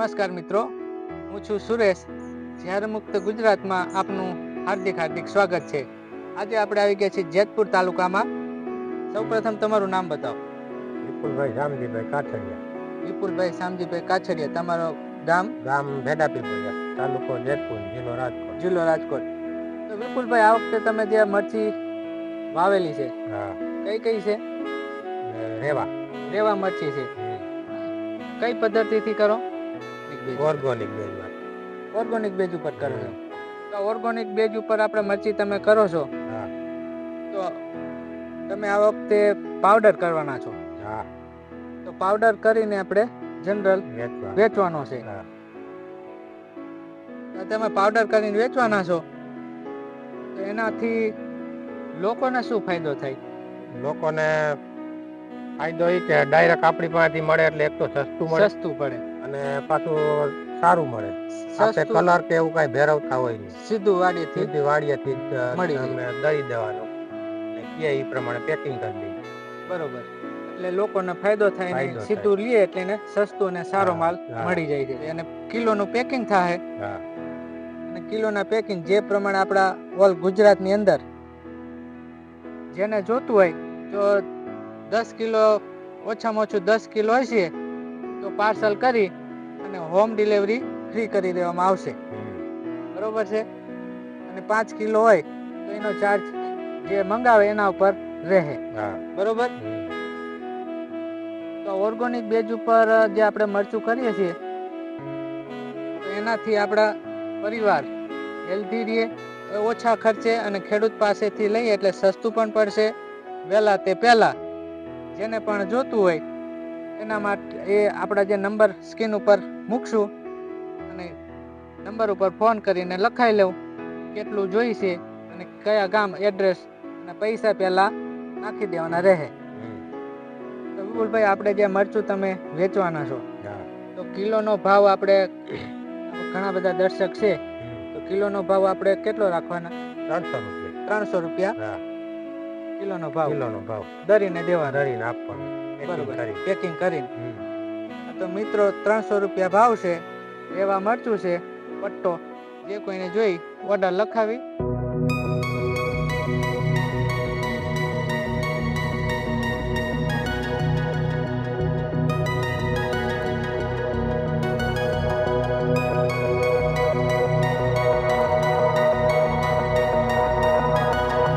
નમસ્કાર મિત્રો હું છું સુરેશ. ઝેર મુક્ત ગુજરાતમાં આપનું હાર્દિક હાર્દિક સ્વાગત છે. આજે આપણે આવી ગયા છીએ જેતપુર તાલુકામાં. સૌપ્રથમ તમારું નામ બતાવો. વિપુલભાઈ શામજીભાઈ કાઠડિયા વિપુલભાઈ શામજીભાઈ કાછડિયા તમારો ગામ? ગામ ભેડાપીપળિયા તાલુકો જેતપુર જિલ્લો રાજકોટ. જિલ્લો રાજકોટ. તો વિપુલભાઈ આ વખતે તમે જે મરચી વાવેલી છે હા. કઈ કઈ છે? રેવા. રેવા મરચી છે. કઈ પદ્ધતિથી કરો? ઓર્ગોનિક બેજ ઓર્ગોનિક બેજ ઉપર કરો છો તો ઓર્ગોનિક બેજ ઉપર આપણે મરચી તમે કરો છો? હા. તો તમે આ વખતે પાવડર કરવાના છો. હા. તો પાવડર કરીને આપણે જનરલ વેચવા. વેચવાનો છે. હા. તો તમે પાવડર કરીને વેચવાના છો તો એનાથી લોકોને શું ફાયદો થાય? લોકોને ફાયદો એ કે ડાયરેક્ટ આપણી પાસેથી મળે એટલે એક તો સસ્તું મળે. સસ્તું પડે. અને પાછું સારું મળે. આપણે કલર કે એવું કઈ ભેરવતા હોય નહીં. સીધું વાડીથી સીધી વાડીએથી જ મળી દળી દેવાનું. ને કે એ પ્રમાણે પેકિંગ કરી દઈએ. બરોબર. એટલે લોકોને ફાયદો થાય ને સીધું લે એટલે એને સસ્તો અને સારો માલ મળી જાય છે. અને કિલોનું પેકિંગ થાય. હા. અને કિલોના પેકિંગ જે પ્રમાણે આપણા ઓલ ગુજરાતની અંદર જેને જોતું હોય તો દસ કિલો ઓછામાં ઓછું દસ કિલો હશે. તો પાર્સલ કરી અને હોમ ડિલિવરી ફ્રી કરી દેવામાં આવશે. બરોબર છે? અને પાંચ કિલો હોય તો એનો ચાર્જ જે મંગાવે એના ઉપર રહે. બરોબર? તો ઓર્ગોનિક બેજ ઉપર જે આપણે મરચું કરીએ છીએ એનાથી આપણા પરિવાર હેલ્ધી રહે. ઓછા ખર્ચે અને ખેડૂત પાસેથી લઈએ એટલે સસ્તું પણ પડશે. વહેલા તે પહેલા. જેને પણ જોતું હોય એના માટે એ આપણા જે નંબર સ્ક્રીન ઉપર મૂકશું અને નંબર ઉપર ફોન કરીને લખાઈ લેવું કેટલું જોઈશે અને કયા ગામ એડ્રેસ અને પૈસા પહેલા નાખી દેવાના રહે. તો વિપુલભાઈ આપણે જે મરચું તમે વેચવાના છો તો કિલોનો ભાવ આપણે ઘણા બધા દર્શક છે તો કિલોનો ભાવ આપણે કેટલો રાખવાના? ત્રણસો રૂપિયા. ત્રણસો રૂપિયા? કિલોનો ભાવ. કિલોનો ભાવ. દરીને દેવા દરીને આપવાનો. બરોબર. પેકિંગ કરીને. તો મિત્રો ત્રણસો રૂપિયા ભાવ છે એવા મરચું છે પટ્ટો. જે કોઈને જોઈ ઓર્ડર લખાવી.